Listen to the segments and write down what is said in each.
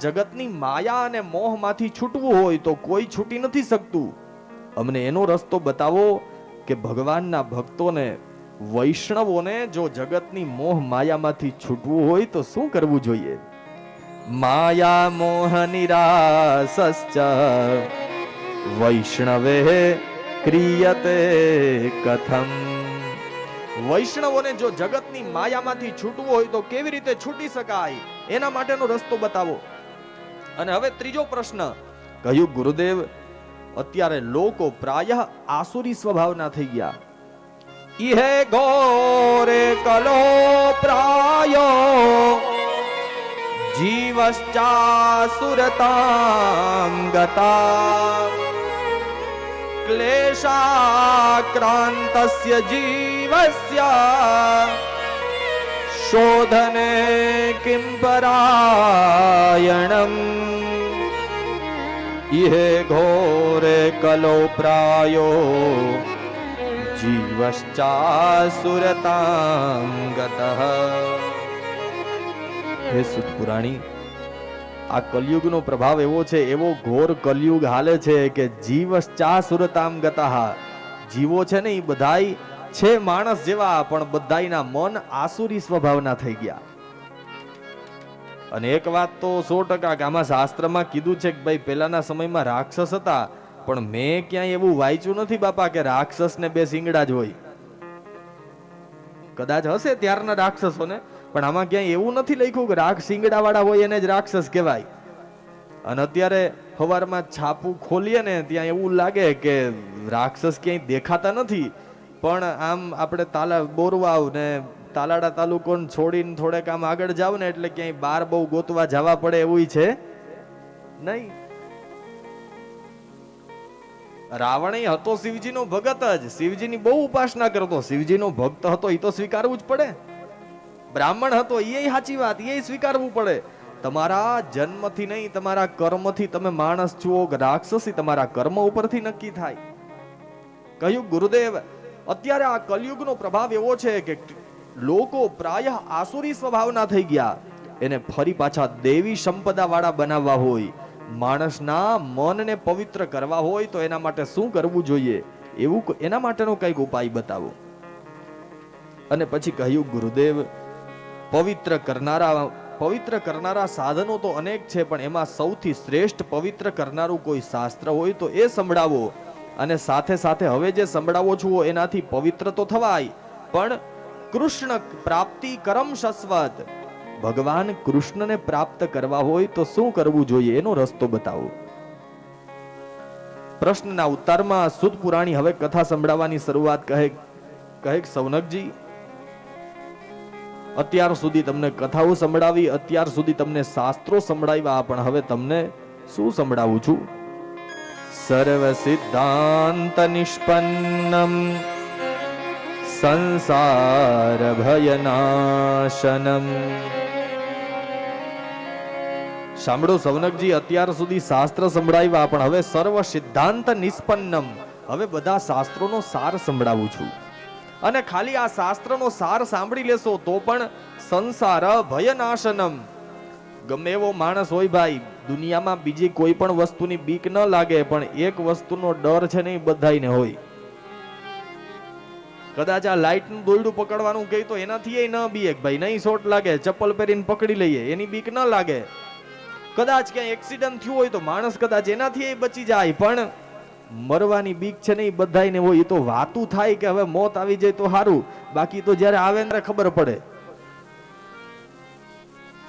જગતની માયા અને મોહમાંથી છૂટવું હોય તો કોઈ છૂટી નથી શકતું. અમને એનો રસ્તો બતાવો કે ભગવાનના ભક્તોને, વૈષ્ણવોને જો જગતની મોહ માયામાંથી છૂટવું હોય તો શું કરવું જોઈએ? માયા મોહ નિરાસશ્ચ વૈષ્ણવે ક્રિયતે કથમ. વૈષ્ણવોને જો જગતની માયામાંથી છૂટવું હોય તો કેવી રીતે છૂટી શકાય? એના માટેનો રસ્તો બતાવો. અને હવે ત્રીજો પ્રશ્ન. કહ્યું ગુરુદેવ અત્યારે લોકો પ્રાય આસુરી સ્વભાવના થઈ ગયા. ઇહે ગોરે કલો પ્રાયો જીવશ્ચાસુરતામ ગતા. ક્લેશાક્રાંતસ્ય જીવસ્ય શોધને કિં પરાયણમ ઇહે ઘોરે કલો પ્રાયો જીવશ્ચાસુરતામ ગતઃ હે સુતપુરાણી આ કલયુગનો પ્રભાવ એવો છે, એવો ઘોર કલયુગ હાલે છે કે જીવશ્ચા સુરતામ ગતઃ. જીવો છે ને એ બધાય છે માણસ જેવા, પણ બધાયના મન આસુરી સ્વભાવના થઈ ગયા. અને એક વાત તો સો ટકા આમાં શાસ્ત્રમાં કીધું છે કે ભાઈ, પહેલાના સમયમાં રાક્ષસ હતા, પણ મેં ક્યાંય એવું વાંચ્યું નથી બાપા કે રાક્ષસને બે સિંગડા જ હોય. કદાચ હશે ત્યારના રાક્ષસોને, પણ આમાં ક્યાંય એવું નથી લખ્યું કે રાખ સિંગડા વાળા હોય એને જ રાક્ષસ કહેવાય. અને અત્યારે સવારમાં છાપું ખોલીએ ને, ત્યાં એવું લાગે કે રાક્ષસ ક્યાંય દેખાતા નથી. પણ આમ આપણે તાલા બોરવાવ ને તાલાડા તાલુકોને છોડીને થોડેક આમ આગળ જાવ ને એટલે ક્યાંય બાર બહુ ગોતવા જવા પડે એવું છે? નહીં. રાવણ એ હતો શિવજીનો ભગત જ. શિવજીની બહુ ઉપાસના કરતો. શિવજીનો ભક્ત હતો એ તો સ્વીકારવું જ પડે. બ્રાહ્મણ હતો એ સાચી વાત એ સ્વીકારવું પડે. તમારા જન્મથી નહીં, તમારા કર્મથી તમે માણસ છો, રાક્ષસી, તમારા કર્મ ઉપરથી નક્કી થાય. કહ્યું, ગુરુદેવ અત્યારે આ કલયુગનો પ્રભાવ એવો છે કે લોકો પ્રાય આસુરી સ્વભાવના થઈ ગયા. એને ફરી પાછા દેવી સંપદાવાળા બનાવવા હોય. માણસના મનને પવિત્ર કરવા હોય તો એના માટે શું કરવું જોઈએ? એવું એના માટેનો કંઈક ઉપાય બતાવો. અને પછી કહ્યું, ગુરુદેવ, પવિત્ર કરનારા પવિત્ર કરનારા સાધનો તો અનેક છે, પણ એમાં સૌથી શ્રેષ્ઠ પવિત્ર કરનારું કોઈ શાસ્ત્ર હોય તો એ સંભળાવો. અને સાથે સાથે હવે જે સંભળાવો છો એનાથી પવિત્ર તો થવાય, પણ કૃષ્ણ પ્રાપ્તિ કરમ શસ્વત ભગવાન કૃષ્ણને પ્રાપ્ત કરવા હોય તો શું કરવું જોઈએ એનો રસ્તો બતાવો. પ્રશ્નના ઉત્તરમાં સુદ પુરાણી હવે કથા સંભળાવવાની શરૂઆત કહે કહે સૌનકજી, અત્યાર સુધી તમને કથાઓ સંભળાવી, અત્યાર સુધી તમને શાસ્ત્રો સંભળાવ્યા, પણ હવે તમને શું સંભળાવું છું? સર્વ સિદ્ધાંત નિષ્પન્નમ સંસાર ભયનાશનમ સાંભળો, સૌનકજી, અત્યાર સુધી શાસ્ત્ર સંભળાવ્યા, પણ હવે સર્વ સિદ્ધાંત નિષ્પન્નમ હવે બધા શાસ્ત્રોનો સાર સંભળાવું છું. અને ખાલી આ શાસ્ત્રનો સાર સાંભળી લેશો તો પણ સંસાર ભયનાશનમ ગમે એવો માણસ હોય ભાઈ, દુનિયામાં બીજી કોઈ પણ વસ્તુની બીક ન લાગે, પણ એક વસ્તુનો ડર છે ને એ બધાયને હોય. કદાચ આ લાઈટનું દોરડું પકડવાનું કહે તો એનાથી એ ન બીએ ભાઈ, નહીં શોટ લાગે, ચપ્પલ પહેરીને પકડી લઈએ, એની બીક ન લાગે. કદાચ ક્યાંય એક્સિડન્ટ થયું હોય તો માણસ કદાચ એનાથી એ બચી જાય, પણ મરવાની બીક છે ને એ બધાને હોય, એ તો વાતું થાય કે હવે મોત આવી જાય તો સારું બાકી તો જ્યારે આવે ને ખબર પડે.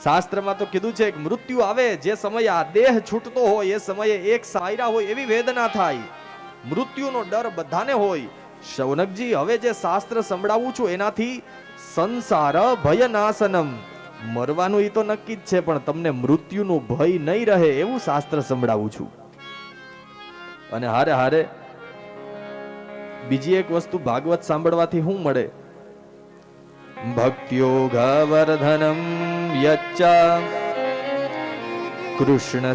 શાસ્ત્રમાં તો કીધું છે કે મૃત્યુ આવે જે સમયે આ દેહ છૂટતો હોય એ સમયે એક સાયરા હોય એવી વેદના થાય. મૃત્યુનો ડર બધાને હોય. શૌનકજી, હવે જે શાસ્ત્ર સંભળાવું છું એનાથી સંસાર ભયનાશનમ. મરવાનું એ તો નક્કી જ છે, પણ તમને મૃત્યુનો ભય નહીં રહે એવું શાસ્ત્ર સંભળાવું છું. અને હારે હારે બીજી એક વસ્તુ ભાગવત સાંભળવાથી શું મળે. ભક્ત્યોગવર્ધનમ यच्च કૃષ્ણ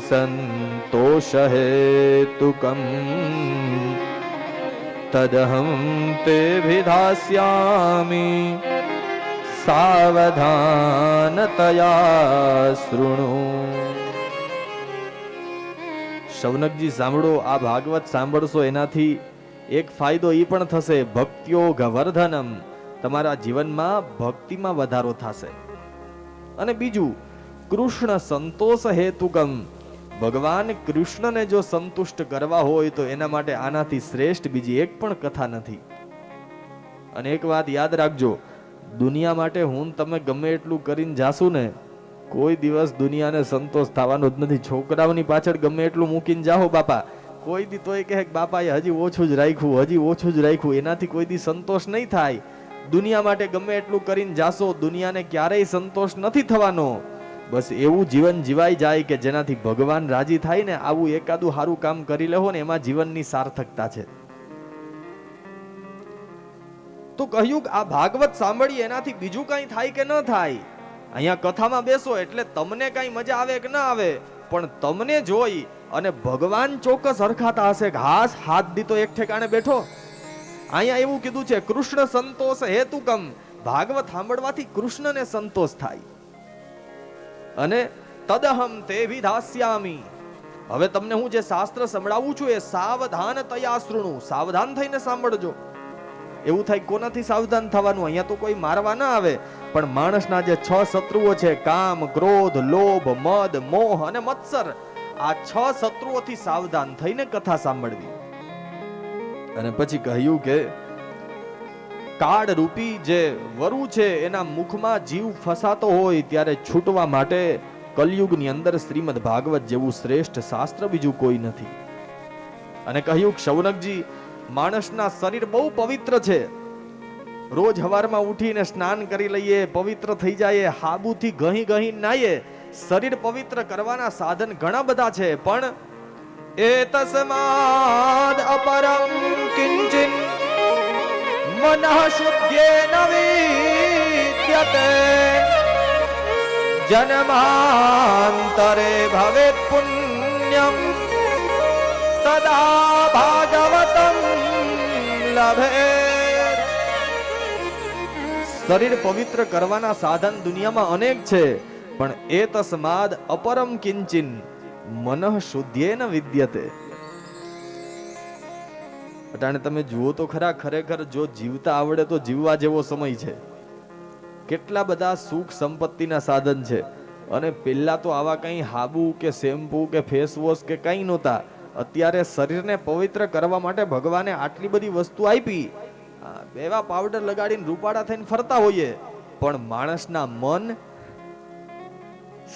तदहं વિધાસ્યામી સાવધાનતયા શૃણુ શૌનકજી સાંભળો, આ ભાગવત સાંભળશો એનાથી એક ફાયદો એ પણ થશે ભક્તિયોગ વર્ધનમ તમારા જીવનમાં ભક્તિમાં વધારો થશે. અને બીજું, કૃષ્ણ સંતોષ હેતુગમ ભગવાન કૃષ્ણને જો સંતુષ્ટ કરવા હોય તો એના માટે આનાથી શ્રેષ્ઠ બીજી એક પણ કથા નથી. અને એક વાત યાદ રાખજો, દુનિયા માટે હું તમે ગમે એટલું કરીને જાશું ને, કોઈ દિવસ દુનિયાને સંતોષ થવાનો જ નથી. છોકરાઓની પાછળ ગમે એટલું મૂકીને જાઓ બાપા. કોઈ દી તોય કહે બાપાએ હજી ઓછું જ રાખ્યું, હજી ઓછું જ રાખ્યું. એનાથી કોઈ દી સંતોષ નહીં થાય. દુનિયા માટે ગમે એટલું કરીને જાશો, દુનિયાને ક્યારેય સંતોષ નથી થવાનો. બસ એવું જીવન જીવાઈ જાય કે જેનાથી ભગવાન રાજી થાય ને આવું એકાદું સારું કામ કરી લેવો ને એમાં જીવનની સાર્થકતા છે. તો કહ્યું આ ભાગવત સાંભળી એનાથી બીજું કઈ થાય કે ન થાય? અહીંયા કથામાં બેસો એટલે તમને કઈ મજા આવે કે ના આવે, પણ તમને જોઈ અને ભગવાન ચોક્કસ હરખાતા હશે ઘાસ હાથ દીતો એક ઠેકાણે બેઠો. અહીંયા એવું કીધું છે, કૃષ્ણ સંતોષ હેતુકમ. ભાગવત સાંભળવાથી કૃષ્ણને સંતોષ થાય. અને તદહમ તે વિધાસ્યામી. હવે તમને હું જે શાસ્ત્ર સંભળાવું છું એ સાવધાન તયા શૃણુ. સાવધાન થઈને સાંભળજો. એવું થાય કોનાથી સાવધાન થવાનું? અહીંયા તો કોઈ મારવા ના આવે. પણ માણસના જે છ શત્રુઓ છે, કામ, ક્રોધ, લોભ, મદ, મોહ અને મત્સર, આ છ શત્રુઓથી સાવધાન થઈને કથા સાંભળવી. અને પછી કહ્યું કે, કાળ રૂપી જે વરુ છે, એના મુખમાં જીવ ફસાતો હોય ત્યારે છૂટવા માટે કલયુગની અંદર શ્રીમદ ભાગવત જેવું શ્રેષ્ઠ શાસ્ત્ર બીજું કોઈ નથી. અને કહ્યું શૌનકજી, માણસના શરીર બહુ પવિત્ર છે. રોજ હવારમાં ઉઠીને સ્નાન કરી લઈએ, પવિત્ર થઈ જાય, હાબુથી ગહી ગહી નાઈએ. શરીર પવિત્ર કરવાના સાધન ઘણા બધા છે, પણ તસ્માદ અપરમ કિંચિન મનઃ શુદ્ધ્યેન વિદ્યતે જન્માંતરે ભવેત પુણ્યમ તદા ભાગવતમ લભે શરીર પવિત્ર કરવાના સાધન દુનિયામાં અનેક છે પણ એ તસ્માદ અપરમ કિંચિન મનઃ શુદ્ધ્યેન વિદ્યતે. અટાણે તમે જુઓ તો ખરા, ખરેખર જો જીવતા આવડે તો જીવવા જેવો સમય છે. કેટલા બધા સુખ સંપત્તિના સાધન છે. અને પહેલા તો આવા કંઈ હાબુ કે શેમ્પુ કે ફેસ વોશ કે કંઈ નહોતા. અત્યારે શરીરને પવિત્ર કરવા માટે ભગવાને આટલી બધી વસ્તુ આપી. બેવા પાવડર લગાડીને રૂપાળા થઈને ફરતા હોઈએ. પણ માણસના મન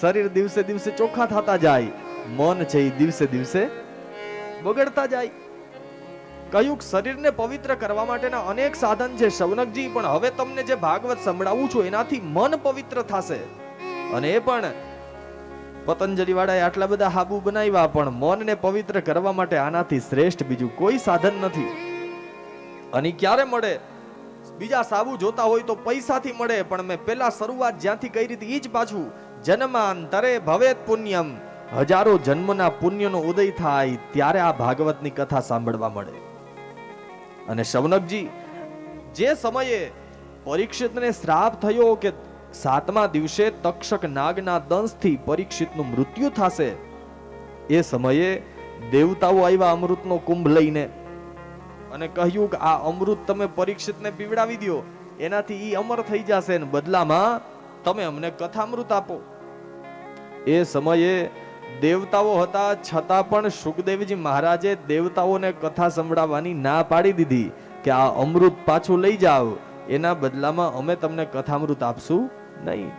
શરીર દિવસે દિવસે ચોખ્ખા થતા જાય. મન છે એ દિવસે દિવસે બગડતા જાય. કહ્યું શરીરને પવિત્ર કરવા માટેના અનેક સાધન છે. શૌનકજી, પણ હવે તમને જે ભાગવત સંભળાવું છું, એનાથી મન પવિત્ર થશે. અને એ પણ પતંજલિ વાળાએ આટલા બધા હાબુ બનાવ્યા, પણ મનને પવિત્ર કરવા માટે આનાથી શ્રેષ્ઠ બીજું કોઈ સાધન નથી. અને ક્યારે મળે? બીજા સાબુ જોતા હોય તો પૈસાથી મળે, પણ મેં પેલા શરૂઆત જ્યાંથી કરી હતી એ જ પાછું. જન્માંતરે ભવેત પુણ્યમ. હજારો જન્મના પુણ્યનો ઉદય થાય ત્યારે આ ભાગવતની કથા સાંભળવા મળે. અને શૌનકજી જે સમયે પરીક્ષિતને શ્રાપ થયો કે સાતમા દિવસે તક્ષક નાગના દંશથી પરીક્ષિતનું મૃત્યુ થશે, એ સમયે દેવતાઓ આવ્યા અમૃતનો કુંભ લઈને અને કહ્યું કે આ અમૃત તમે પરીક્ષિતને પીવડાવી દો એનાથી ઈ અમર થઈ જશે અને બદલામાં તમે અમને કથામૃત આપો. એ સમયે દેવતાઓ હતા, છતાં પણ સુખદેવજી મહારાજે દેવતાઓને કથા સંભળાવવાની ના પાડી દીધી કે આ અમૃત પાછું લઈ જાઓ. એના બદલામાં અમે તમને કથામૃત આપશું નહીં.